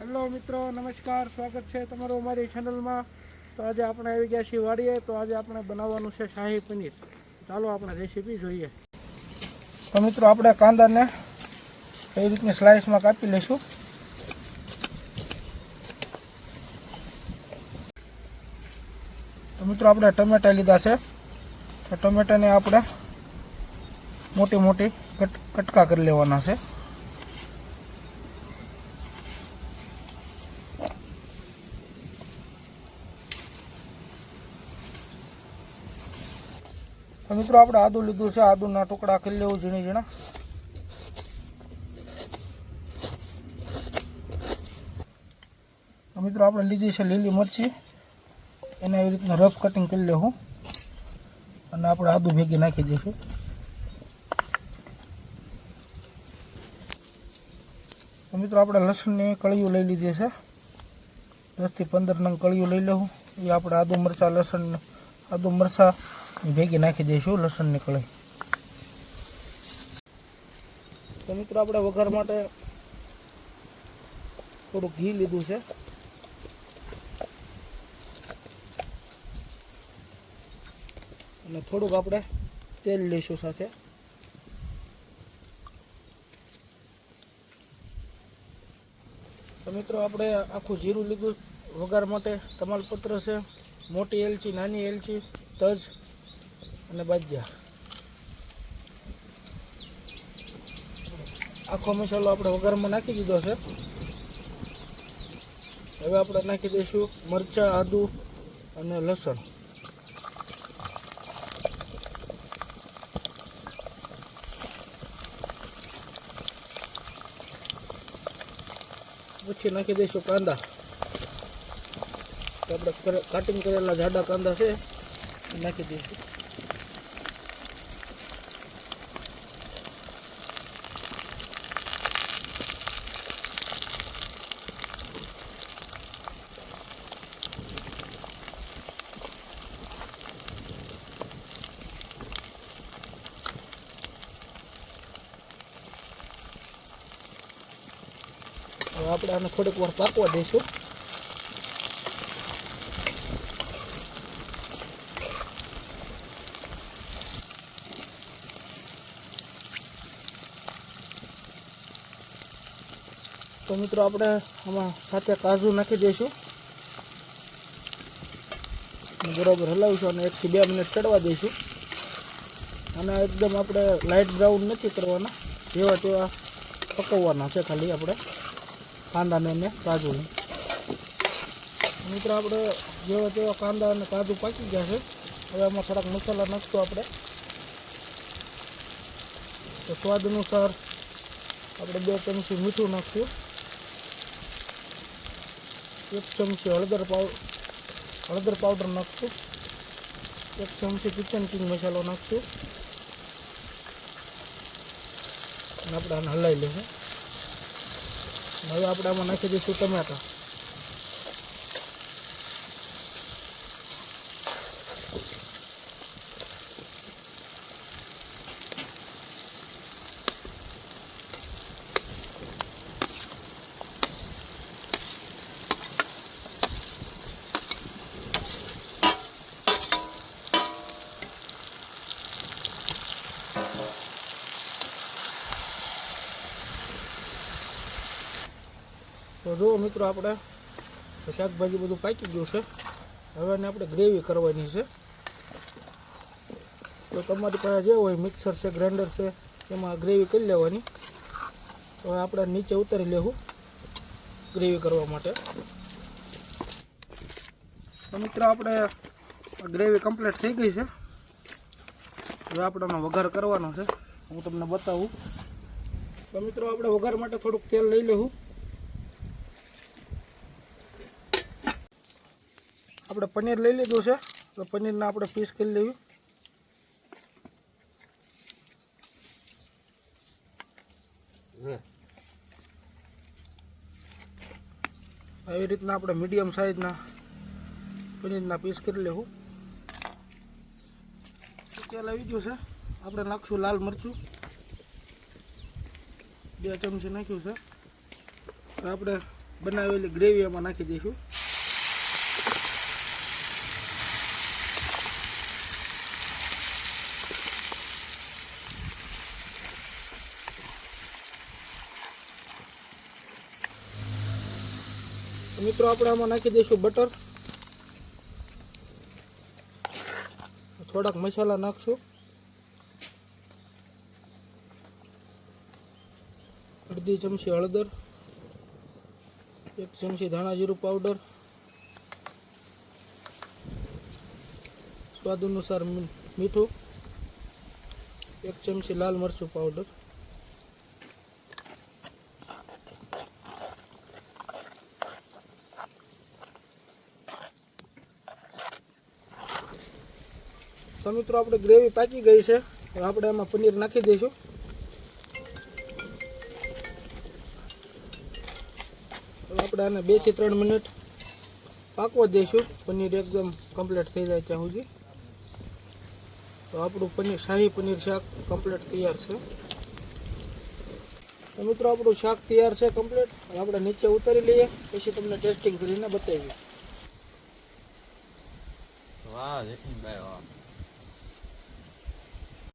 Hello મિત્રો, નમસ્કાર, સ્વાગત છે તમારું અમારી ચેનલમાં તો આજે આપણે આવી ગયા છીએ વાડીએ. તો આજે આપણે બનાવવાનું છે શાહી પનીર. ચાલો આપણે રેસીપી જોઈએ. તો મિત્રો, આપણે કાંદાને એવી રીતની સ્લાઇસમાં કાપી લઈશું. તો મિત્રો, આપણે ટમેટા લીધા છે. તો ટમેટાને આપણે મોટી મોટી કટકા કરી લેવાના છે. મિત્રો આપણે આદુ લીધું છે. આદુના ટુકડા કરી લેવું ઝીણી ઝીણા. તો મિત્રો આપણે લીધી છે લીલી મરચી. એને એવી રીતના રફ કટિંગ કરી લેવું. અને આપણે આદુ ભેગી નાખી દઈશું. મિત્રો આપણે લસણની કળીઓ લઈ લીધી છે. દસથી પંદર નંગ કળીઓ લઈ લેવું. એ આપણે આદુ મરચાં, લસણ, આદુ મરચાં ભેગી નાખી દઈશું લસણ નીકળે તો મિત્રો આપણે વઘાર માટે થોડું ઘી લીધું છે. અને થોડુંક આપણે તેલ લઈશું સાથે. તો મિત્રો આપણે આખું જીરું લીધું. વઘાર માટે તમાલપત્ર છે, મોટી એલચી, નાની એલચી, તજ અને બાજ્યા. આખો મસાલો આપણે વઘારમાં નાખી દીધો છે. હવે આપણે નાખી દઈશું મરચાં, આદુ અને લસણ. પછી નાખી દઈશું કાંદા. આપણે કાટિંગ કરેલા જાડા કાંદા છે નાખી દઈશું. આપણે આને થોડીક વાર પાકવા દઈશું. તો મિત્રો આપણે આમાં સાથે કાજુ નાખી દઈશું. બરાબર હલાવીશું અને એકથી બે મિનિટ ચડવા દઈશું. અને એકદમ આપણે લાઇટ બ્રાઉન નથી કરવાના. જેવા તેવા પકવવાના છે ખાલી આપણે. કાંદાને ને કાજુને મિત્રો આપણે જેવા તેવા કાંદા અને કાજુ પાકી ગયા છે હવે આમાં થોડાક મસાલા નાખશું આપણે તો સ્વાદ અનુસાર આપણે બે ચમચી મીઠું નાખશું એક ચમચી હળદર પાવ હળદર પાવડર નાખશું એક ચમચી કિચન કિંગ મસાલો નાખશું અને આપણે આને હલાવી લઈશું હવે આપણે આમાં નાખી દઈશું ટમેટા. તો જુઓ મિત્રો આપણે શાકભાજી બધું પાકી ગયું છે. હવે એને આપણે ગ્રેવી કરવાની છે. તો તમારી પાસે જે હોય મિક્સર છે, ગ્રાઇન્ડર છે, એમાં ગ્રેવી કરી લેવાની. તો આપણે નીચે ઉતારી લેવું ગ્રેવી કરવા માટે. તો મિત્રો આપણે ગ્રેવી કમ્પ્લીટ થઈ ગઈ છે. હવે આપણેનો વઘાર કરવાનો છે. હું તમને બતાવું. તો મિત્રો આપણે વઘાર માટે થોડુંક તેલ લઈ લેવું. આપણે પનીર લઈ લીધું છે. તો પનીરના આપણે પીસ કરી લેવી. આવી રીતના આપણે મીડિયમ સાઈઝના પનીરના પીસ કરી લેવું. તેલ આવી ગયું છે. આપણે નાખશું લાલ મરચું. બે ચમચી નાખ્યું છે. આપણે બનાવેલી ગ્રેવી એમાં નાખી દઈશું. મિત્રો, આપણે આમાં નાખી દઈશું બટર. થોડાક મસાલા નાખશું. અડધી ચમચી હળદર, એક ચમચી ધાણા જીરું પાવડર સ્વાદ અનુસાર મી- મીઠું, એક ચમચી લાલ મરચું પાવડર તો મિત્રો આપણે ગ્રેવી પાકી ગઈ છે. આપણે એમાં પનીર નાખી દઈશું. આપણે આને બેથી ત્રણ મિનિટ પાકવા દઈશું. પનીર એકદમ કમ્પ્લીટ થઈ જાય ત્યાં સુધી. તો આપણું પનીર, શાહી પનીર શાક કમ્પ્લીટ તૈયાર છે. તો મિત્રો આપણું શાક તૈયાર છે કમ્પ્લીટ આપણે નીચે ઉતારી લઈએ. પછી તમને ટેસ્ટિંગ કરીને બતાવીએ. વાહ જતીનભાઈ વાહ.